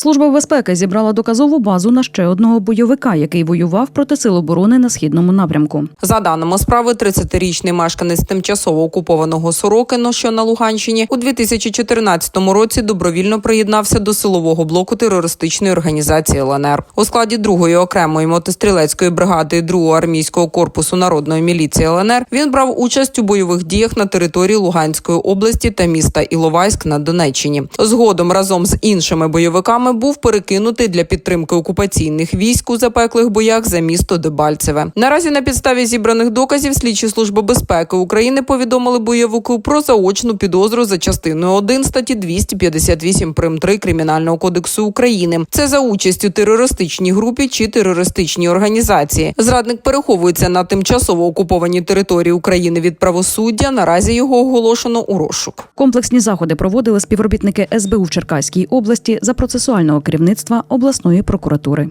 Служба безпеки зібрала доказову базу на ще одного бойовика, який воював проти сил оборони на східному напрямку. За даними справи, 30-річний мешканець тимчасово окупованого Сорокино, що на Луганщині, у 2014 році добровільно приєднався до силового блоку терористичної організації ЛНР. У складі другої окремої мотострілецької бригади 2-го армійського корпусу народної міліції ЛНР він брав участь у бойових діях на території Луганської області та міста Іловайськ на Донеччині. Згодом разом з іншими бойовиками був перекинутий для підтримки окупаційних військ у запеклих боях за місто Дебальцеве. Наразі на підставі зібраних доказів слідчі служби безпеки України повідомили бойовику про заочну підозру за частиною 1 статті 258 прим 3 Кримінального кодексу України. Це за участь у терористичній групі чи терористичній організації. Зрадник переховується на тимчасово окупованій території України від правосуддя. Наразі його оголошено у розшук. Комплексні заходи проводили співробітники СБУ в Черкаській області за процесуального керівництва обласної прокуратури.